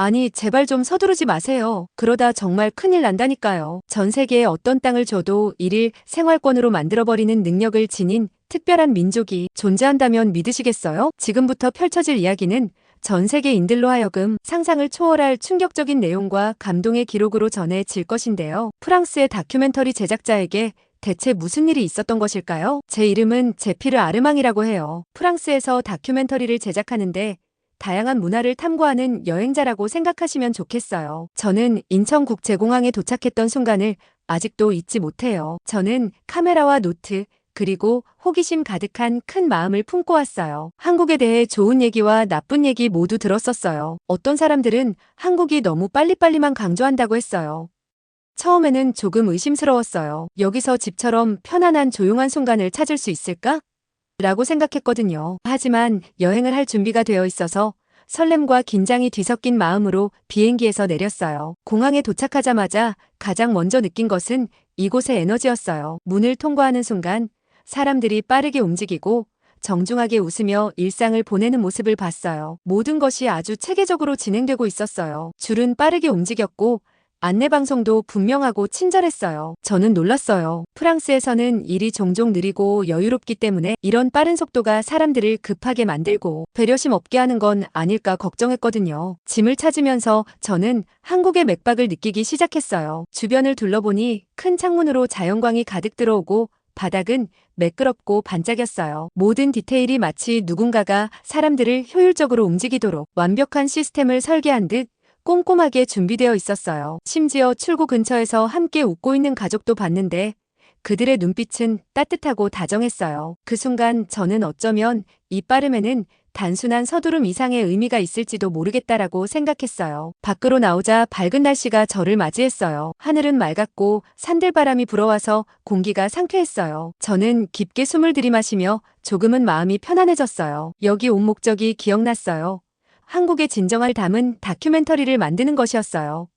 아니, 제발 좀 서두르지 마세요. 그러다 정말 큰일 난다니까요. 전 세계에 어떤 땅을 줘도 일일 생활권으로 만들어버리는 능력을 지닌 특별한 민족이 존재한다면 믿으시겠어요? 지금부터 펼쳐질 이야기는 전 세계인들로 하여금 상상을 초월할 충격적인 내용과 감동의 기록으로 전해질 것인데요. 프랑스의 다큐멘터리 제작자에게 대체 무슨 일이 있었던 것일까요? 제 이름은 제피르 아르망이라고 해요. 프랑스에서 다큐멘터리를 제작하는데 다양한 문화를 탐구하는 여행자라고 생각하시면 좋겠어요. 저는 인천국제공항에 도착했던 순간을 아직도 잊지 못해요. 저는 카메라와 노트, 그리고 호기심 가득한 큰 마음을 품고 왔어요. 한국에 대해 좋은 얘기와 나쁜 얘기 모두 들었었어요. 어떤 사람들은 한국이 너무 빨리빨리만 강조한다고 했어요. 처음에는 조금 의심스러웠어요. 여기서 집처럼 편안한 조용한 순간을 찾을 수 있을까? 라고 생각했거든요. 하지만 여행을 할 준비가 되어 있어서 설렘과 긴장이 뒤섞인 마음으로 비행기에서 내렸어요. 공항에 도착하자마자 가장 먼저 느낀 것은 이곳의 에너지였어요. 문을 통과하는 순간 사람들이 빠르게 움직이고 정중하게 웃으며 일상을 보내는 모습을 봤어요. 모든 것이 아주 체계적으로 진행되고 있었어요. 줄은 빠르게 움직였고 안내방송도 분명하고 친절했어요. 저는 놀랐어요. 프랑스에서는 일이 종종 느리고 여유롭기 때문에 이런 빠른 속도가 사람들을 급하게 만들고 배려심 없게 하는 건 아닐까 걱정했거든요. 짐을 찾으면서 저는 한국의 맥박을 느끼기 시작했어요. 주변을 둘러보니 큰 창문으로 자연광이 가득 들어오고 바닥은 매끄럽고 반짝였어요. 모든 디테일이 마치 누군가가 사람들을 효율적으로 움직이도록 완벽한 시스템을 설계한 듯 꼼꼼하게 준비되어 있었어요. 심지어 출구 근처에서 함께 웃고 있는 가족도 봤는데 그들의 눈빛은 따뜻하고 다정했어요. 그 순간 저는 어쩌면 이 빠름에는 단순한 서두름 이상의 의미가 있을지도 모르겠다라고 생각했어요. 밖으로 나오자 밝은 날씨가 저를 맞이했어요. 하늘은 맑았고 산들바람이 불어와서 공기가 상쾌했어요. 저는 깊게 숨을 들이마시며 조금은 마음이 편안해졌어요. 여기 온 목적이 기억났어요. 한국의 진정을 담은 다큐멘터리를 만드는 것이었어요.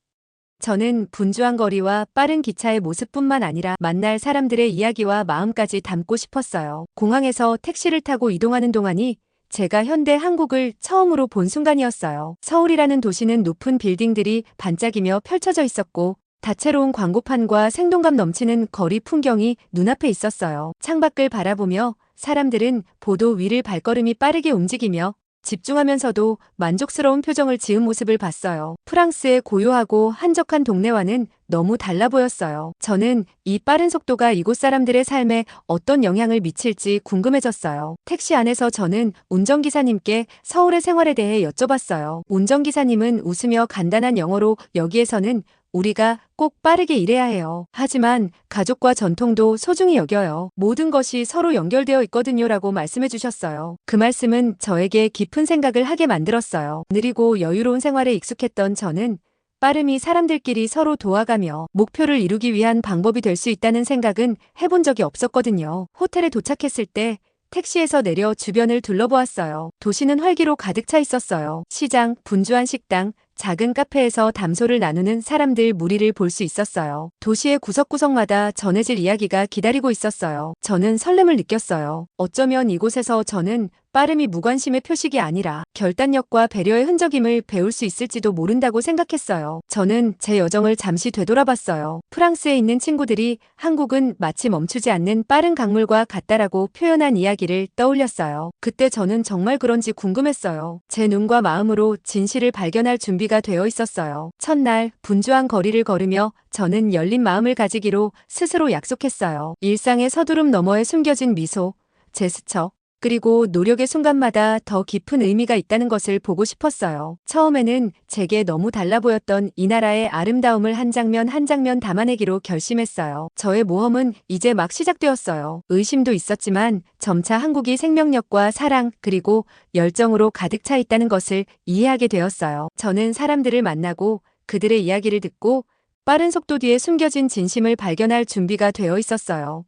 저는 분주한 거리와 빠른 기차의 모습뿐만 아니라 만날 사람들의 이야기와 마음까지 담고 싶었어요. 공항에서 택시를 타고 이동하는 동안이 제가 현대 한국을 처음으로 본 순간이었어요. 서울이라는 도시는 높은 빌딩들이 반짝이며 펼쳐져 있었고 다채로운 광고판과 생동감 넘치는 거리 풍경이 눈앞에 있었어요. 창밖을 바라보며 사람들은 보도 위를 발걸음이 빠르게 움직이며 집중하면서도 만족스러운 표정을 지은 모습을 봤어요. 프랑스의 고요하고 한적한 동네와는 너무 달라 보였어요. 저는 이 빠른 속도가 이곳 사람들의 삶에 어떤 영향을 미칠지 궁금해졌어요. 택시 안에서 저는 운전기사님께 서울의 생활에 대해 여쭤봤어요. 운전기사님은 웃으며 간단한 영어로 여기에서는 우리가 꼭 빠르게 일해야 해요. 하지만 가족과 전통도 소중히 여겨요. 모든 것이 서로 연결되어 있거든요. 라고 말씀해 주셨어요. 그 말씀은 저에게 깊은 생각을 하게 만들었어요. 느리고 여유로운 생활에 익숙했던 저는 빠름이 사람들끼리 서로 도와가며 목표를 이루기 위한 방법이 될 수 있다는 생각은 해본 적이 없었거든요. 호텔에 도착했을 때 택시에서 내려 주변을 둘러보았어요. 도시는 활기로 가득 차 있었어요. 시장, 분주한 식당, 작은 카페에서 담소를 나누는 사람들 무리를 볼 수 있었어요. 도시의 구석구석마다 전해질 이야기가 기다리고 있었어요. 저는 설렘을 느꼈어요. 어쩌면 이곳에서 저는 빠름이 무관심의 표식이 아니라 결단력과 배려의 흔적임을 배울 수 있을지도 모른다고 생각했어요. 저는 제 여정을 잠시 되돌아봤어요. 프랑스에 있는 친구들이 한국은 마치 멈추지 않는 빠른 강물과 같다라고 표현한 이야기를 떠올렸어요. 그때 저는 정말 그런지 궁금했어요. 제 눈과 마음으로 진실을 발견할 준비가 되어 있었어요. 첫날 분주한 거리를 걸으며 저는 열린 마음을 가지기로 스스로 약속했어요. 일상의 서두름 너머에 숨겨진 미소, 제스처, 그리고 노력의 순간마다 더 깊은 의미가 있다는 것을 보고 싶었어요. 처음에는 제게 너무 달라 보였던 이 나라의 아름다움을 한 장면 한 장면 담아내기로 결심했어요. 저의 모험은 이제 막 시작되었어요. 의심도 있었지만 점차 한국이 생명력과 사랑 그리고 열정으로 가득 차 있다는 것을 이해하게 되었어요. 저는 사람들을 만나고 그들의 이야기를 듣고 빠른 속도 뒤에 숨겨진 진심을 발견할 준비가 되어 있었어요.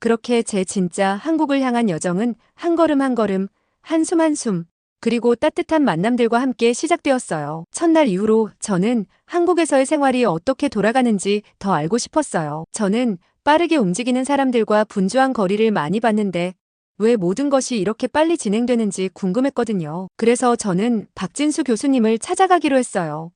그렇게 제 진짜 한국을 향한 여정은 한 걸음 한 걸음, 한숨 한숨, 그리고 따뜻한 만남들과 함께 시작되었어요. 첫날 이후로 저는 한국에서의 생활이 어떻게 돌아가는지 더 알고 싶었어요. 저는 빠르게 움직이는 사람들과 분주한 거리를 많이 봤는데 왜 모든 것이 이렇게 빨리 진행되는지 궁금했거든요. 그래서 저는 박진수 교수님을 찾아가기로 했어요.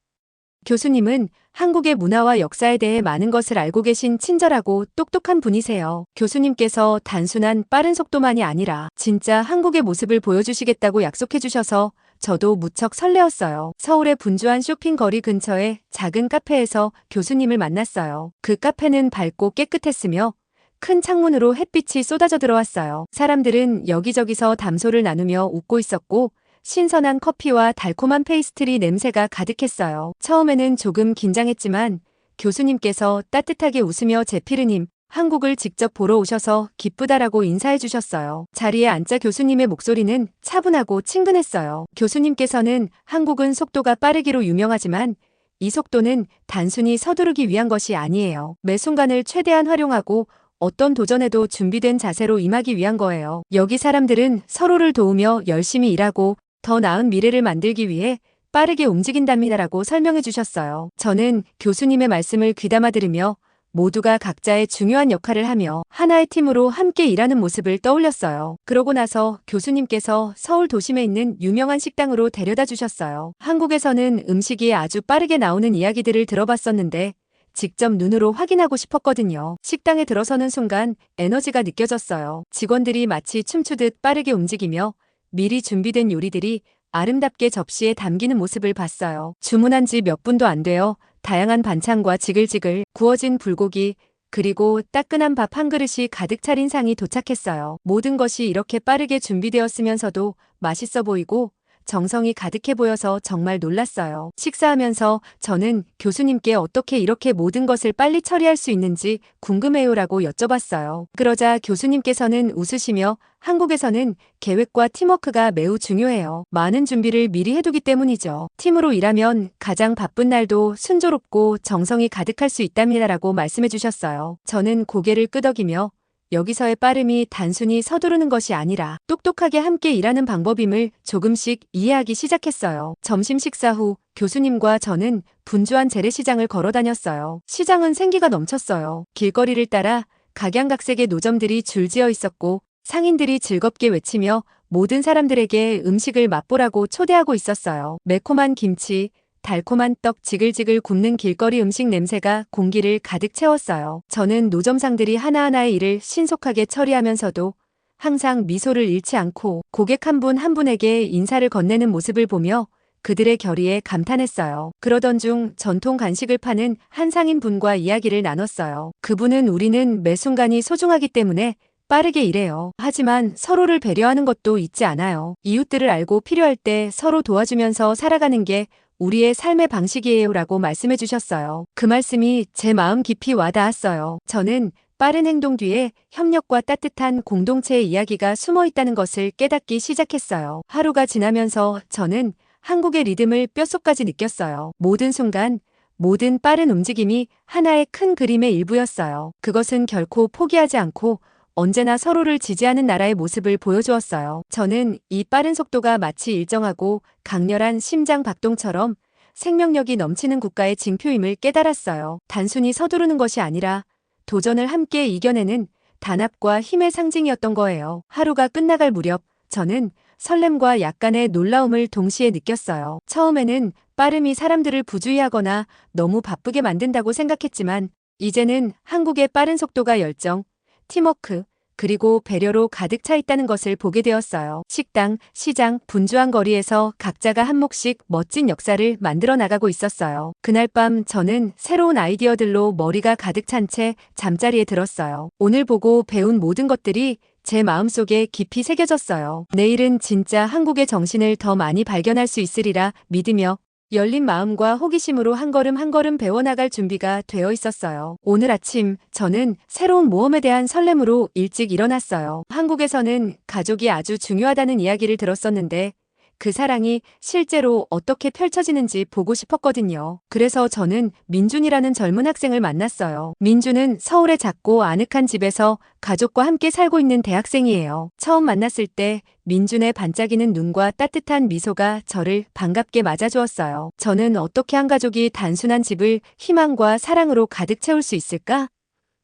교수님은 한국의 문화와 역사에 대해 많은 것을 알고 계신 친절하고 똑똑한 분이세요. 교수님께서 단순한 빠른 속도만이 아니라 진짜 한국의 모습을 보여주시겠다고 약속해 주셔서 저도 무척 설레었어요. 서울의 분주한 쇼핑 거리 근처의 작은 카페에서 교수님을 만났어요. 그 카페는 밝고 깨끗했으며 큰 창문으로 햇빛이 쏟아져 들어왔어요. 사람들은 여기저기서 담소를 나누며 웃고 있었고 신선한 커피와 달콤한 페이스트리 냄새가 가득했어요. 처음에는 조금 긴장했지만 교수님께서 따뜻하게 웃으며 제피르님, 한국을 직접 보러 오셔서 기쁘다라고 인사해 주셨어요. 자리에 앉자 교수님의 목소리는 차분하고 친근했어요. 교수님께서는 한국은 속도가 빠르기로 유명하지만 이 속도는 단순히 서두르기 위한 것이 아니에요. 매 순간을 최대한 활용하고 어떤 도전에도 준비된 자세로 임하기 위한 거예요. 여기 사람들은 서로를 도우며 열심히 일하고 더 나은 미래를 만들기 위해 빠르게 움직인답니다라고 설명해 주셨어요. 저는 교수님의 말씀을 귀담아 들으며 모두가 각자의 중요한 역할을 하며 하나의 팀으로 함께 일하는 모습을 떠올렸어요. 그러고 나서 교수님께서 서울 도심에 있는 유명한 식당으로 데려다 주셨어요. 한국에서는 음식이 아주 빠르게 나오는 이야기들을 들어봤었는데 직접 눈으로 확인하고 싶었거든요. 식당에 들어서는 순간 에너지가 느껴졌어요. 직원들이 마치 춤추듯 빠르게 움직이며 미리 준비된 요리들이 아름답게 접시에 담기는 모습을 봤어요. 주문한 지 몇 분도 안 되어 다양한 반찬과 지글지글 구워진 불고기, 그리고 따끈한 밥 한 그릇이 가득 차린 상이 도착했어요. 모든 것이 이렇게 빠르게 준비되었으면서도 맛있어 보이고 정성이 가득해 보여서 정말 놀랐어요. 식사하면서 저는 교수님께 어떻게 이렇게 모든 것을 빨리 처리할 수 있는지 궁금해요라고 여쭤봤어요. 그러자 교수님께서는 웃으시며 한국에서는 계획과 팀워크가 매우 중요해요. 많은 준비를 미리 해두기 때문이죠. 팀으로 일하면 가장 바쁜 날도 순조롭고 정성이 가득할 수 있답니다라고 말씀해 주셨어요. 저는 고개를 끄덕이며 여기서의 빠름이 단순히 서두르는 것이 아니라 똑똑하게 함께 일하는 방법임을 조금씩 이해하기 시작했어요. 점심 식사 후 교수님과 저는 분주한 재래시장을 걸어 다녔어요. 시장은 생기가 넘쳤어요. 길거리를 따라 각양각색의 노점들이 줄지어 있었고 상인들이 즐겁게 외치며 모든 사람들에게 음식을 맛보라고 초대하고 있었어요. 매콤한 김치, 달콤한 떡 지글지글 굽는 길거리 음식 냄새가 공기를 가득 채웠어요. 저는 노점상들이 하나하나의 일을 신속하게 처리하면서도 항상 미소를 잃지 않고 고객 한분한 분에게 인사를 건네는 모습을 보며 그들의 결의에 감탄했어요. 그러던 중 전통 간식을 파는 한 상인 분과 이야기를 나눴어요. 그분은 우리는 매 순간이 소중하기 때문에 빠르게 일해요. 하지만 서로를 배려하는 것도 잊지 않아요. 이웃들을 알고 필요할 때 서로 도와주면서 살아가는 게 우리의 삶의 방식이에요 라고 말씀해 주셨어요. 그 말씀이 제 마음 깊이 와닿았어요. 저는 빠른 행동 뒤에 협력과 따뜻한 공동체의 이야기가 숨어 있다는 것을 깨닫기 시작했어요. 하루가 지나면서 저는 한국의 리듬을 뼛속까지 느꼈어요. 모든 순간, 모든 빠른 움직임이 하나의 큰 그림의 일부였어요. 그것은 결코 포기하지 않고 언제나 서로를 지지하는 나라의 모습을 보여주었어요. 저는 이 빠른 속도가 마치 일정하고 강렬한 심장 박동처럼 생명력이 넘치는 국가의 징표임을 깨달았어요. 단순히 서두르는 것이 아니라 도전을 함께 이겨내는 단합과 힘의 상징이었던 거예요. 하루가 끝나갈 무렵 저는 설렘과 약간의 놀라움을 동시에 느꼈어요. 처음에는 빠름이 사람들을 부주의하거나 너무 바쁘게 만든다고 생각했지만 이제는 한국의 빠른 속도가 열정, 팀워크, 그리고 배려로 가득 차 있다는 것을 보게 되었어요. 식당, 시장, 분주한 거리에서 각자가 한 몫씩 멋진 역사를 만들어 나가고 있었어요. 그날 밤 저는 새로운 아이디어들로 머리가 가득 찬 채 잠자리에 들었어요. 오늘 보고 배운 모든 것들이 제 마음속에 깊이 새겨졌어요. 내일은 진짜 한국의 정신을 더 많이 발견할 수 있으리라 믿으며 열린 마음과 호기심으로 한 걸음 한 걸음 배워나갈 준비가 되어 있었어요. 오늘 아침 저는 새로운 모험에 대한 설렘으로 일찍 일어났어요. 한국에서는 가족이 아주 중요하다는 이야기를 들었었는데 그 사랑이 실제로 어떻게 펼쳐지는지 보고 싶었거든요. 그래서 저는 민준이라는 젊은 학생을 만났어요. 민준은 서울의 작고 아늑한 집에서 가족과 함께 살고 있는 대학생이에요. 처음 만났을 때 민준의 반짝이는 눈과 따뜻한 미소가 저를 반갑게 맞아주었어요. 저는 어떻게 한 가족이 단순한 집을 희망과 사랑으로 가득 채울 수 있을까?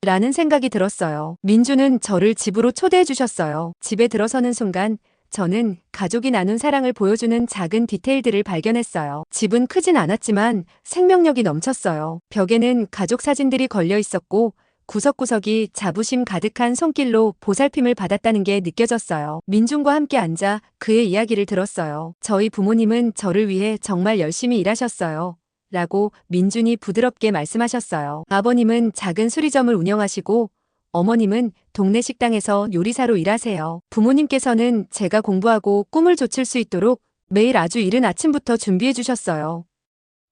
라는 생각이 들었어요. 민주는 저를 집으로 초대해 주셨어요. 집에 들어서는 순간 저는 가족이 나눈 사랑을 보여주는 작은 디테일들을 발견했어요. 집은 크진 않았지만 생명력이 넘쳤어요. 벽에는 가족 사진들이 걸려 있었고 구석구석이 자부심 가득한 손길로 보살핌을 받았다는 게 느껴졌어요. 민준과 함께 앉아 그의 이야기를 들었어요. 저희 부모님은 저를 위해 정말 열심히 일하셨어요. 라고 민준이 부드럽게 말씀하셨어요. 아버님은 작은 수리점을 운영하시고 어머님은 동네 식당에서 요리사로 일하세요. 부모님께서는 제가 공부하고 꿈을 좇을 수 있도록 매일 아주 이른 아침부터 준비해 주셨어요.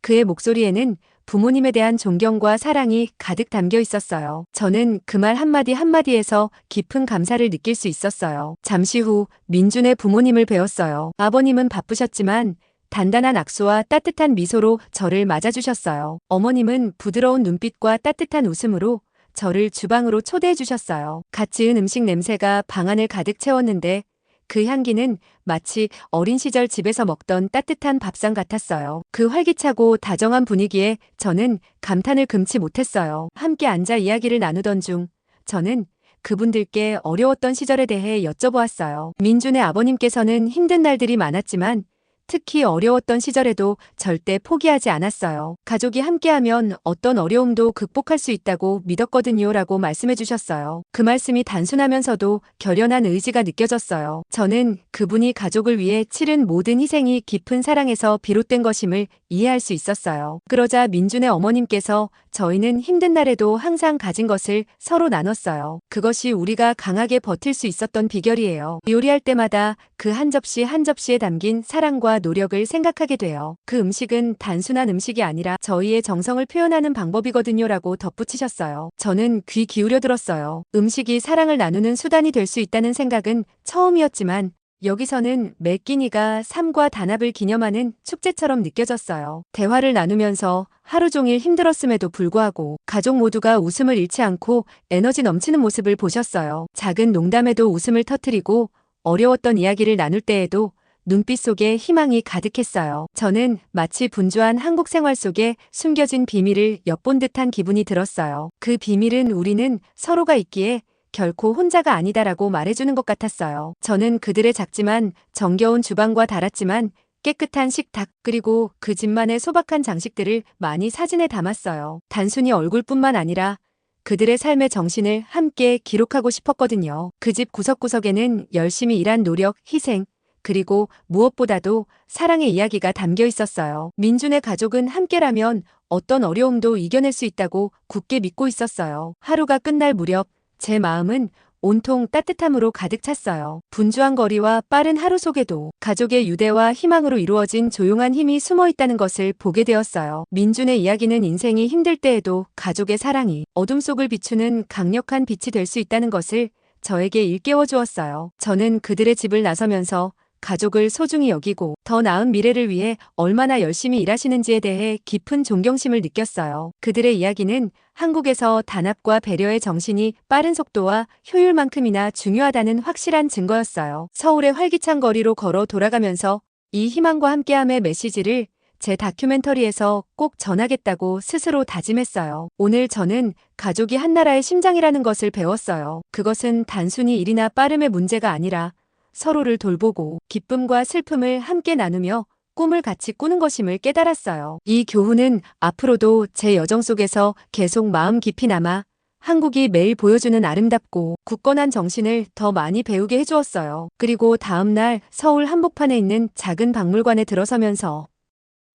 그의 목소리에는 부모님에 대한 존경과 사랑이 가득 담겨 있었어요. 저는 그 말 한마디 한마디에서 깊은 감사를 느낄 수 있었어요. 잠시 후 민준의 부모님을 배웠어요. 아버님은 바쁘셨지만 단단한 악수와 따뜻한 미소로 저를 맞아주셨어요. 어머님은 부드러운 눈빛과 따뜻한 웃음으로 저를 주방으로 초대해 주셨어요. 갓 지은 음식 냄새가 방 안을 가득 채웠는데 그 향기는 마치 어린 시절 집에서 먹던 따뜻한 밥상 같았어요. 그 활기차고 다정한 분위기에 저는 감탄을 금치 못했어요. 함께 앉아 이야기를 나누던 중 저는 그분들께 어려웠던 시절에 대해 여쭤보았어요. 민준의 아버님께서는 힘든 날들이 많았지만 특히 어려웠던 시절에도 절대 포기하지 않았어요. 가족이 함께하면 어떤 어려움도 극복할 수 있다고 믿었거든요. 라고 말씀해 주셨어요. 그 말씀이 단순하면서도 결연한 의지가 느껴졌어요. 저는 그분이 가족을 위해 치른 모든 희생이 깊은 사랑에서 비롯된 것임을 이해할 수 있었어요. 그러자 민준의 어머님께서 저희는 힘든 날에도 항상 가진 것을 서로 나눴어요. 그것이 우리가 강하게 버틸 수 있었던 비결이에요. 요리할 때마다 그 한 접시 한 접시에 담긴 사랑과 노력을 생각하게 돼요. 그 음식은 단순한 음식이 아니라 저희의 정성을 표현하는 방법이거든요. 라고 덧붙이셨어요. 저는 귀 기울여 들었어요. 음식이 사랑을 나누는 수단이 될 수 있다는 생각은 처음이었지만 여기서는 매 끼니가 삶과 단합을 기념하는 축제처럼 느껴졌어요. 대화를 나누면서 하루 종일 힘들었음에도 불구하고 가족 모두가 웃음을 잃지 않고 에너지 넘치는 모습을 보셨어요. 작은 농담에도 웃음을 터뜨리고 어려웠던 이야기를 나눌 때에도 눈빛 속에 희망이 가득했어요. 저는 마치 분주한 한국 생활 속에 숨겨진 비밀을 엿본 듯한 기분이 들었어요. 그 비밀은 우리는 서로가 있기에 결코 혼자가 아니다라고 말해주는 것 같았어요. 저는 그들의 작지만 정겨운 주방과 달았지만 깨끗한 식탁 그리고 그 집만의 소박한 장식들을 많이 사진에 담았어요. 단순히 얼굴뿐만 아니라 그들의 삶의 정신을 함께 기록하고 싶었거든요. 그 집 구석구석에는 열심히 일한 노력, 희생, 그리고 무엇보다도 사랑의 이야기가 담겨 있었어요. 민준의 가족은 함께라면 어떤 어려움도 이겨낼 수 있다고 굳게 믿고 있었어요. 하루가 끝날 무렵 제 마음은 온통 따뜻함으로 가득 찼어요. 분주한 거리와 빠른 하루 속에도 가족의 유대와 희망으로 이루어진 조용한 힘이 숨어 있다는 것을 보게 되었어요. 민준의 이야기는 인생이 힘들 때에도 가족의 사랑이 어둠 속을 비추는 강력한 빛이 될 수 있다는 것을 저에게 일깨워 주었어요. 저는 그들의 집을 나서면서 가족을 소중히 여기고 더 나은 미래를 위해 얼마나 열심히 일하시는지에 대해 깊은 존경심을 느꼈어요. 그들의 이야기는 한국에서 단합과 배려의 정신이 빠른 속도와 효율만큼이나 중요하다는 확실한 증거였어요. 서울의 활기찬 거리로 걸어 돌아가면서 이 희망과 함께함의 메시지를 제 다큐멘터리에서 꼭 전하겠다고 스스로 다짐했어요. 오늘 저는 가족이 한 나라의 심장이라는 것을 배웠어요. 그것은 단순히 일이나 빠름의 문제가 아니라 서로를 돌보고 기쁨과 슬픔을 함께 나누며 꿈을 같이 꾸는 것임을 깨달았어요. 이 교훈은 앞으로도 제 여정 속에서 계속 마음 깊이 남아 한국이 매일 보여주는 아름답고 굳건한 정신을 더 많이 배우게 해주었어요. 그리고 다음날 서울 한복판에 있는 작은 박물관에 들어서면서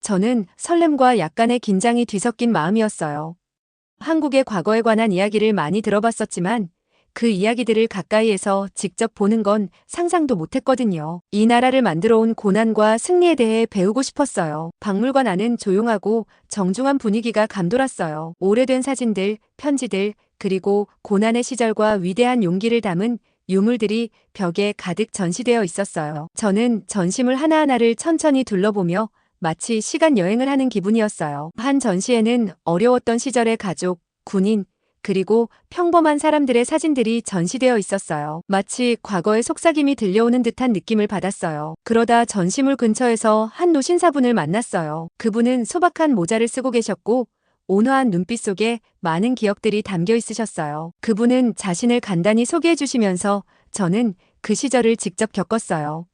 저는 설렘과 약간의 긴장이 뒤섞인 마음이었어요. 한국의 과거에 관한 이야기를 많이 들어봤었지만 그 이야기들을 가까이에서 직접 보는 건 상상도 못했거든요. 이 나라를 만들어 온 고난과 승리에 대해 배우고 싶었어요. 박물관 안은 조용하고 정중한 분위기가 감돌았어요. 오래된 사진들, 편지들, 그리고 고난의 시절과 위대한 용기를 담은 유물들이 벽에 가득 전시되어 있었어요. 저는 전시물 하나하나를 천천히 둘러보며 마치 시간 여행을 하는 기분이었어요. 한 전시에는 어려웠던 시절의 가족, 군인, 그리고 평범한 사람들의 사진들이 전시되어 있었어요. 마치 과거의 속삭임이 들려오는 듯한 느낌을 받았어요. 그러다 전시물 근처에서 한 노신사분을 만났어요. 그분은 소박한 모자를 쓰고 계셨고 온화한 눈빛 속에 많은 기억들이 담겨 있으셨어요. 그분은 자신을 간단히 소개해 주시면서 저는 그 시절을 직접 겪었어요.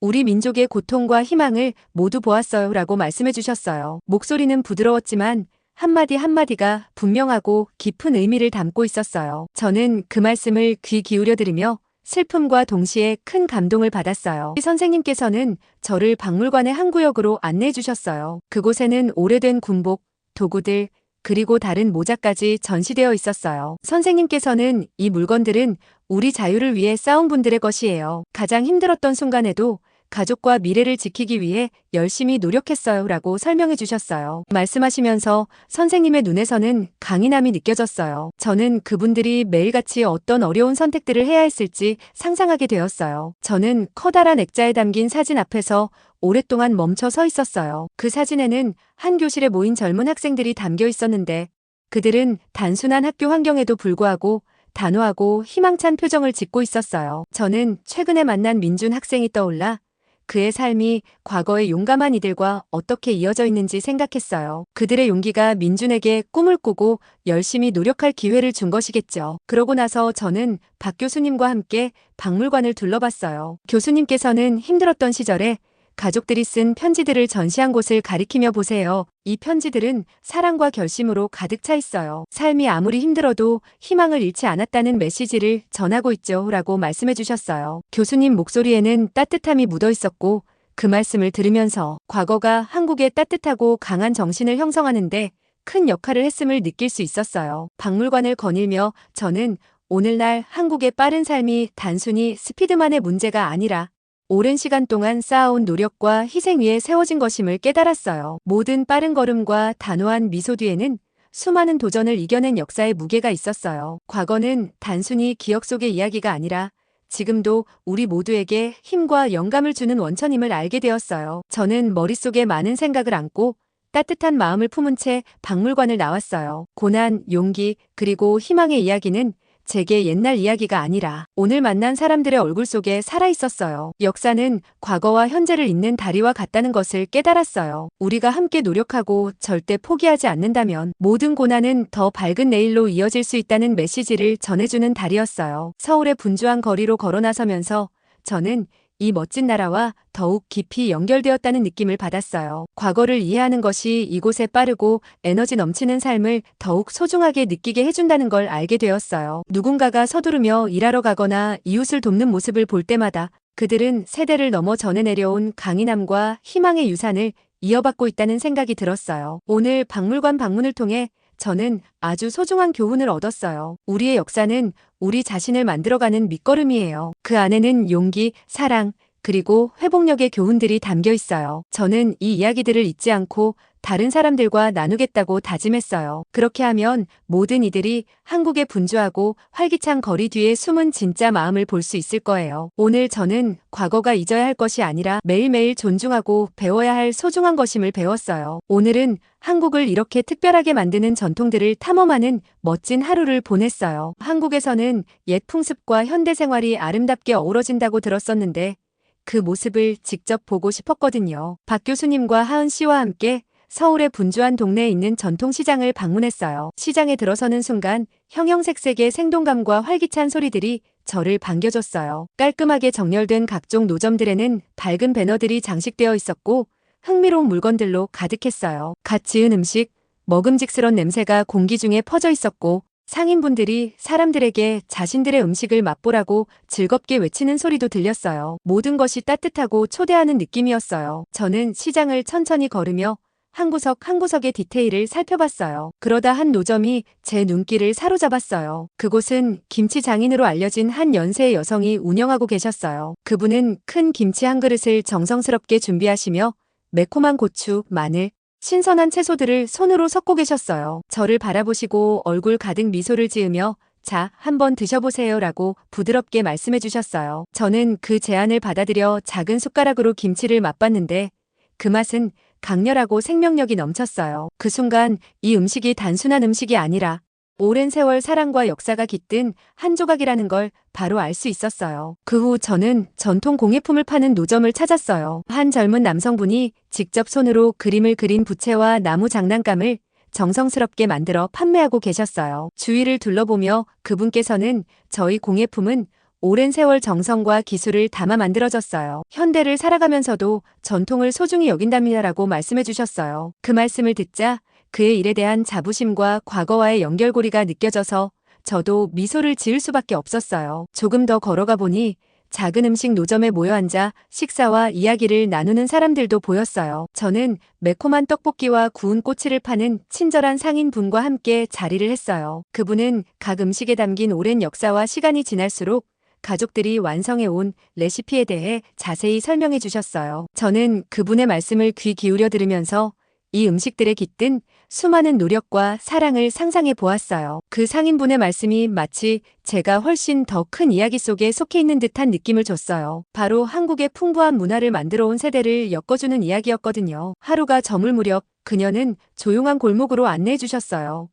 우리 민족의 고통과 희망을 모두 보았어요 라고 말씀해 주셨어요. 목소리는 부드러웠지만 한마디 한마디가 분명하고 깊은 의미를 담고 있었어요. 저는 그 말씀을 귀 기울여 들으며 슬픔과 동시에 큰 감동을 받았어요. 선생님께서는 저를 박물관의 한 구역으로 안내해 주셨어요. 그곳에는 오래된 군복, 도구들, 그리고 다른 모자까지 전시되어 있었어요. 선생님께서는 이 물건들은 우리 자유를 위해 싸운 분들의 것이에요. 가장 힘들었던 순간에도 가족과 미래를 지키기 위해 열심히 노력했어요. 라고 설명해 주셨어요. 말씀하시면서 선생님의 눈에서는 강인함이 느껴졌어요. 저는 그분들이 매일같이 어떤 어려운 선택들을 해야 했을지 상상하게 되었어요. 저는 커다란 액자에 담긴 사진 앞에서 오랫동안 멈춰 서 있었어요. 그 사진에는 한 교실에 모인 젊은 학생들이 담겨 있었는데 그들은 단순한 학교 환경에도 불구하고 단호하고 희망찬 표정을 짓고 있었어요. 저는 최근에 만난 민준 학생이 떠올라 그의 삶이 과거의 용감한 이들과 어떻게 이어져 있는지 생각했어요. 그들의 용기가 민준에게 꿈을 꾸고 열심히 노력할 기회를 준 것이겠죠. 그러고 나서 저는 박 교수님과 함께 박물관을 둘러봤어요. 교수님께서는 힘들었던 시절에 가족들이 쓴 편지들을 전시한 곳을 가리키며 보세요. 이 편지들은 사랑과 결심으로 가득 차 있어요. 삶이 아무리 힘들어도 희망을 잃지 않았다는 메시지를 전하고 있죠. 라고 말씀해 주셨어요. 교수님 목소리에는 따뜻함이 묻어 있었고 그 말씀을 들으면서 과거가 한국의 따뜻하고 강한 정신을 형성하는데 큰 역할을 했음을 느낄 수 있었어요. 박물관을 거닐며 저는 오늘날 한국의 빠른 삶이 단순히 스피드만의 문제가 아니라 오랜 시간 동안 쌓아온 노력과 희생 위에 세워진 것임을 깨달았어요. 모든 빠른 걸음과 단호한 미소 뒤에는 수많은 도전을 이겨낸 역사의 무게가 있었어요. 과거는 단순히 기억 속의 이야기가 아니라 지금도 우리 모두에게 힘과 영감을 주는 원천임을 알게 되었어요. 저는 머릿속에 많은 생각을 안고 따뜻한 마음을 품은 채 박물관을 나왔어요. 고난, 용기, 그리고 희망의 이야기는 제게 옛날 이야기가 아니라 오늘 만난 사람들의 얼굴 속에 살아 있었어요. 역사는 과거와 현재를 잇는 다리와 같다는 것을 깨달았어요. 우리가 함께 노력하고 절대 포기하지 않는다면 모든 고난은 더 밝은 내일로 이어질 수 있다는 메시지를 전해주는 다리였어요. 서울의 분주한 거리로 걸어 나서면서 저는 이 멋진 나라와 더욱 깊이 연결되었다는 느낌을 받았어요. 과거를 이해하는 것이 이곳의 빠르고 에너지 넘치는 삶을 더욱 소중하게 느끼게 해준다는 걸 알게 되었어요. 누군가가 서두르며 일하러 가거나 이웃을 돕는 모습을 볼 때마다 그들은 세대를 넘어 전해 내려온 강인함과 희망의 유산을 이어받고 있다는 생각이 들었어요. 오늘 박물관 방문을 통해 저는 아주 소중한 교훈을 얻었어요. 우리의 역사는 우리 자신을 만들어가는 밑거름이에요. 그 안에는 용기, 사랑, 그리고 회복력의 교훈들이 담겨 있어요. 저는 이 이야기들을 잊지 않고 다른 사람들과 나누겠다고 다짐했어요. 그렇게 하면 모든 이들이 한국의 분주하고 활기찬 거리 뒤에 숨은 진짜 마음을 볼 수 있을 거예요. 오늘 저는 과거가 잊어야 할 것이 아니라 매일매일 존중하고 배워야 할 소중한 것임을 배웠어요. 오늘은 한국을 이렇게 특별하게 만드는 전통들을 탐험하는 멋진 하루를 보냈어요. 한국에서는 옛 풍습과 현대 생활이 아름답게 어우러진다고 들었었는데 그 모습을 직접 보고 싶었거든요. 박 교수님과 하은 씨와 함께 서울의 분주한 동네에 있는 전통시장을 방문했어요. 시장에 들어서는 순간 형형색색의 생동감과 활기찬 소리들이 저를 반겨줬어요. 깔끔하게 정렬된 각종 노점들에는 밝은 배너들이 장식되어 있었고 흥미로운 물건들로 가득했어요. 갓 지은 음식, 먹음직스런 냄새가 공기 중에 퍼져 있었고 상인분들이 사람들에게 자신들의 음식을 맛보라고 즐겁게 외치는 소리도 들렸어요. 모든 것이 따뜻하고 초대하는 느낌이었어요. 저는 시장을 천천히 걸으며 한 구석 한 구석의 디테일을 살펴봤어요. 그러다 한 노점이 제 눈길을 사로잡았어요. 그곳은 김치 장인으로 알려진 한 연세의 여성이 운영하고 계셨어요. 그분은 큰 김치 한 그릇을 정성스럽게 준비하시며 매콤한 고추, 마늘, 신선한 채소들을 손으로 섞고 계셨어요. 저를 바라보시고 얼굴 가득 미소를 지으며 자, 한번 드셔보세요 라고 부드럽게 말씀해 주셨어요. 저는 그 제안을 받아들여 작은 숟가락으로 김치를 맛봤는데 그 맛은 강렬하고 생명력이 넘쳤어요. 그 순간 이 음식이 단순한 음식이 아니라 오랜 세월 사랑과 역사가 깃든 한 조각이라는 걸 바로 알 수 있었어요. 그 후 저는 전통 공예품을 파는 노점을 찾았어요. 한 젊은 남성분이 직접 손으로 그림을 그린 부채와 나무 장난감을 정성스럽게 만들어 판매하고 계셨어요. 주위를 둘러보며 그분께서는 저희 공예품은 오랜 세월 정성과 기술을 담아 만들어졌어요. 현대를 살아가면서도 전통을 소중히 여긴답니다라고 말씀해 주셨어요. 그 말씀을 듣자 그의 일에 대한 자부심과 과거와의 연결고리가 느껴져서 저도 미소를 지을 수밖에 없었어요. 조금 더 걸어가 보니 작은 음식 노점에 모여 앉아 식사와 이야기를 나누는 사람들도 보였어요. 저는 매콤한 떡볶이와 구운 꼬치를 파는 친절한 상인분과 함께 자리를 했어요. 그분은 각 음식에 담긴 오랜 역사와 시간이 지날수록 가족들이 완성해 온 레시피에 대해 자세히 설명해 주셨어요. 저는 그분의 말씀을 귀 기울여 들으면서 이 음식들에 깃든 수많은 노력과 사랑을 상상해 보았어요. 그 상인분의 말씀이 마치 제가 훨씬 더 큰 이야기 속에 속해 있는 듯한 느낌을 줬어요. 바로 한국의 풍부한 문화를 만들어 온 세대를 엮어주는 이야기였거든요. 하루가 저물 무렵 그녀는 조용한 골목으로 안내해 주셨어요.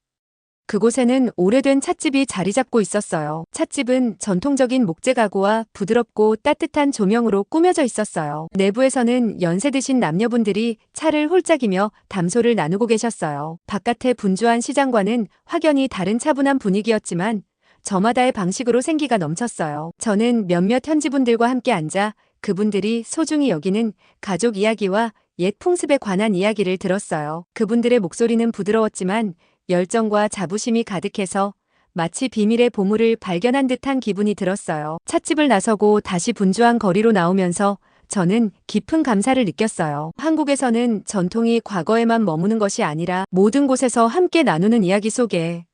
그곳에는 오래된 찻집이 자리 잡고 있었어요. 찻집은 전통적인 목재 가구와 부드럽고 따뜻한 조명으로 꾸며져 있었어요. 내부에서는 연세 드신 남녀분들이 차를 홀짝이며 담소를 나누고 계셨어요. 바깥의 분주한 시장과는 확연히 다른 차분한 분위기였지만 저마다의 방식으로 생기가 넘쳤어요. 저는 몇몇 현지분들과 함께 앉아 그분들이 소중히 여기는 가족 이야기와 옛 풍습에 관한 이야기를 들었어요. 그분들의 목소리는 부드러웠지만 열정과 자부심이 가득해서 마치 비밀의 보물을 발견한 듯한 기분이 들었어요. 찻집을 나서고 다시 분주한 거리로 나오면서 저는 깊은 감사를 느꼈어요. 한국에서는 전통이 과거에만 머무는 것이 아니라 모든 곳에서 함께 나누는 이야기 속에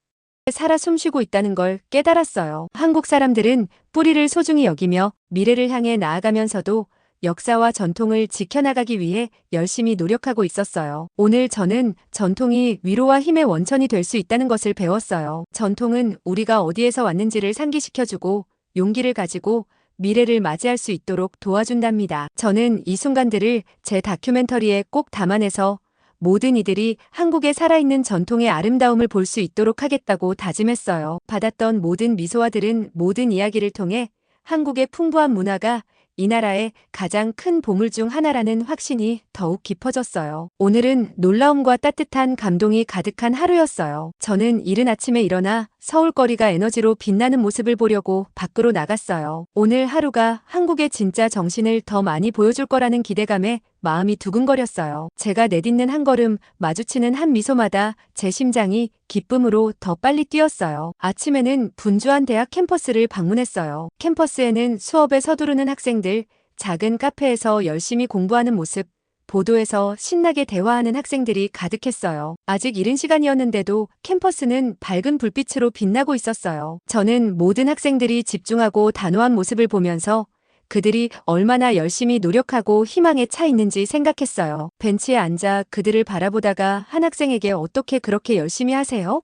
살아 숨쉬고 있다는 걸 깨달았어요. 한국 사람들은 뿌리를 소중히 여기며 미래를 향해 나아가면서도 역사와 전통을 지켜나가기 위해 열심히 노력하고 있었어요. 오늘 저는 전통이 위로와 힘의 원천이 될 수 있다는 것을 배웠어요. 전통은 우리가 어디에서 왔는지를 상기시켜주고 용기를 가지고 미래를 맞이할 수 있도록 도와준답니다. 저는 이 순간들을 제 다큐멘터리에 꼭 담아내서 모든 이들이 한국의 살아있는 전통의 아름다움을 볼 수 있도록 하겠다고 다짐했어요. 받았던 모든 미소와들은 모든 이야기를 통해 한국의 풍부한 문화가 이 나라의 가장 큰 보물 중 하나라는 확신이 더욱 깊어졌어요. 오늘은 놀라움과 따뜻한 감동이 가득한 하루였어요. 저는 이른 아침에 일어나 서울거리가 에너지로 빛나는 모습을 보려고 밖으로 나갔어요. 오늘 하루가 한국의 진짜 정신을 더 많이 보여줄 거라는 기대감에 마음이 두근거렸어요. 제가 내딛는 한 걸음, 마주치는 한 미소마다 제 심장이 기쁨으로 더 빨리 뛰었어요. 아침에는 분주한 대학 캠퍼스를 방문했어요. 캠퍼스에는 수업에 서두르는 학생들, 작은 카페에서 열심히 공부하는 모습, 보도에서 신나게 대화하는 학생들이 가득했어요. 아직 이른 시간이었는데도 캠퍼스는 밝은 불빛으로 빛나고 있었어요. 저는 모든 학생들이 집중하고 단호한 모습을 보면서 그들이 얼마나 열심히 노력하고 희망에 차 있는지 생각했어요. 벤치에 앉아 그들을 바라보다가 한 학생에게 어떻게 그렇게 열심히 하세요?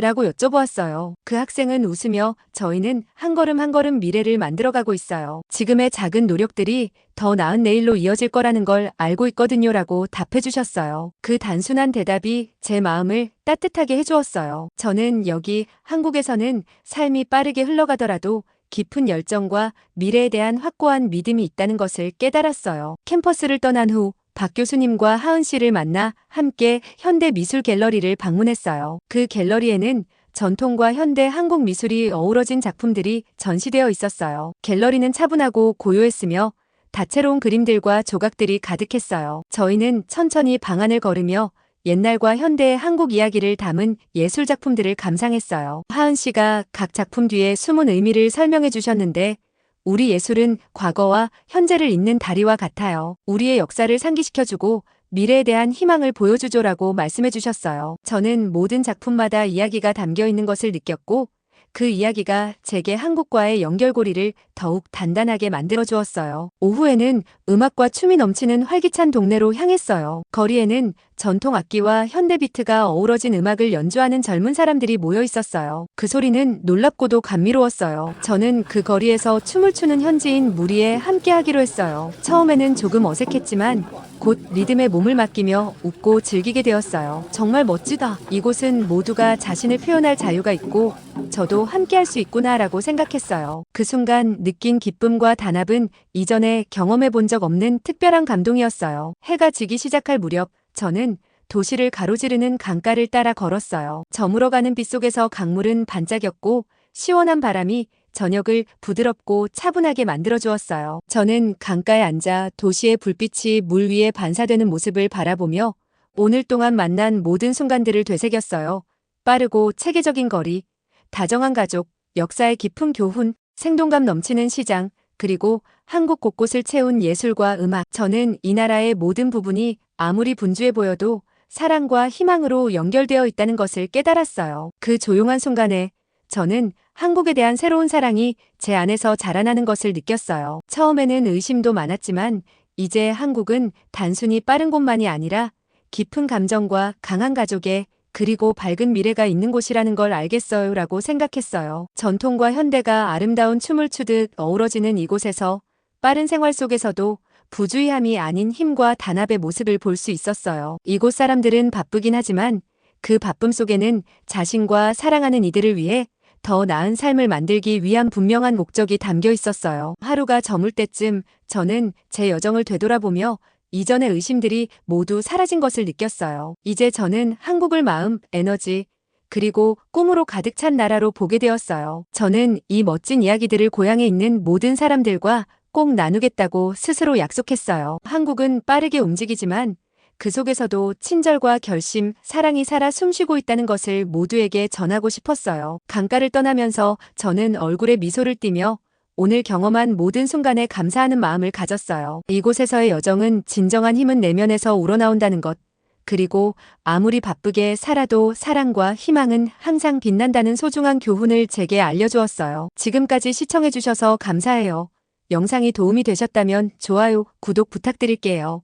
라고 여쭤보았어요. 그 학생은 웃으며 저희는 한 걸음 한 걸음 미래를 만들어가고 있어요. 지금의 작은 노력들이 더 나은 내일로 이어질 거라는 걸 알고 있거든요 라고 답해 주셨어요. 그 단순한 대답이 제 마음을 따뜻하게 해주었어요. 저는 여기 한국에서는 삶이 빠르게 흘러가더라도 깊은 열정과 미래에 대한 확고한 믿음이 있다는 것을 깨달았어요. 캠퍼스를 떠난 후 박 교수님과 하은 씨를 만나 함께 현대 미술 갤러리를 방문했어요. 그 갤러리에는 전통과 현대 한국 미술이 어우러진 작품들이 전시되어 있었어요. 갤러리는 차분하고 고요했으며 다채로운 그림들과 조각들이 가득했어요. 저희는 천천히 방안을 걸으며 옛날과 현대의 한국 이야기를 담은 예술 작품들을 감상했어요. 하은 씨가 각 작품 뒤에 숨은 의미를 설명해 주셨는데 우리 예술은 과거와 현재를 잇는 다리와 같아요. 우리의 역사를 상기시켜주고 미래에 대한 희망을 보여주죠라고 말씀해 주셨어요. 저는 모든 작품마다 이야기가 담겨 있는 것을 느꼈고 그 이야기가 제게 한국과의 연결고리를 더욱 단단하게 만들어 주었어요. 오후에는 음악과 춤이 넘치는 활기찬 동네로 향했어요. 거리에는 전통 악기와 현대 비트가 어우러진 음악을 연주하는 젊은 사람들이 모여 있었어요. 그 소리는 놀랍고도 감미로웠어요. 저는 그 거리에서 춤을 추는 현지인 무리에 함께 하기로 했어요. 처음에는 조금 어색했지만 곧 리듬에 몸을 맡기며 웃고 즐기게 되었어요. 정말 멋지다. 이곳은 모두가 자신을 표현할 자유가 있고 저도 함께 할 수 있구나라고 생각했어요. 그 순간 느낀 기쁨과 단합은 이전에 경험해 본 적 없는 특별한 감동이었어요. 해가 지기 시작할 무렵 저는 도시를 가로지르는 강가를 따라 걸었어요. 저물어가는 빛 속에서 강물은 반짝였고 시원한 바람이 저녁을 부드럽고 차분하게 만들어 주었어요. 저는 강가에 앉아 도시의 불빛이 물 위에 반사되는 모습을 바라보며 오늘 동안 만난 모든 순간들을 되새겼어요. 빠르고 체계적인 거리, 다정한 가족, 역사의 깊은 교훈, 생동감 넘치는 시장, 그리고 한국 곳곳을 채운 예술과 음악. 저는 이 나라의 모든 부분이 아무리 분주해 보여도 사랑과 희망으로 연결되어 있다는 것을 깨달았어요. 그 조용한 순간에 저는 한국에 대한 새로운 사랑이 제 안에서 자라나는 것을 느꼈어요. 처음에는 의심도 많았지만 이제 한국은 단순히 빠른 곳만이 아니라 깊은 감정과 강한 가족의 그리고 밝은 미래가 있는 곳이라는 걸 알겠어요 라고 생각했어요. 전통과 현대가 아름다운 춤을 추듯 어우러지는 이곳에서 빠른 생활 속에서도 부주의함이 아닌 힘과 단합의 모습을 볼 수 있었어요. 이곳 사람들은 바쁘긴 하지만 그 바쁨 속에는 자신과 사랑하는 이들을 위해 더 나은 삶을 만들기 위한 분명한 목적이 담겨 있었어요. 하루가 저물 때쯤 저는 제 여정을 되돌아보며 이전의 의심들이 모두 사라진 것을 느꼈어요. 이제 저는 한국을 마음, 에너지, 그리고 꿈으로 가득 찬 나라로 보게 되었어요. 저는 이 멋진 이야기들을 고향에 있는 모든 사람들과 꼭 나누겠다고 스스로 약속했어요. 한국은 빠르게 움직이지만 그 속에서도 친절과 결심, 사랑이 살아 숨쉬고 있다는 것을 모두에게 전하고 싶었어요. 강가를 떠나면서 저는 얼굴에 미소를 띠며 오늘 경험한 모든 순간에 감사하는 마음을 가졌어요. 이곳에서의 여정은 진정한 힘은 내면에서 우러나온다는 것. 그리고 아무리 바쁘게 살아도 사랑과 희망은 항상 빛난다는 소중한 교훈을 제게 알려주었어요. 지금까지 시청해주셔서 감사해요. 영상이 도움이 되셨다면 좋아요, 구독 부탁드릴게요.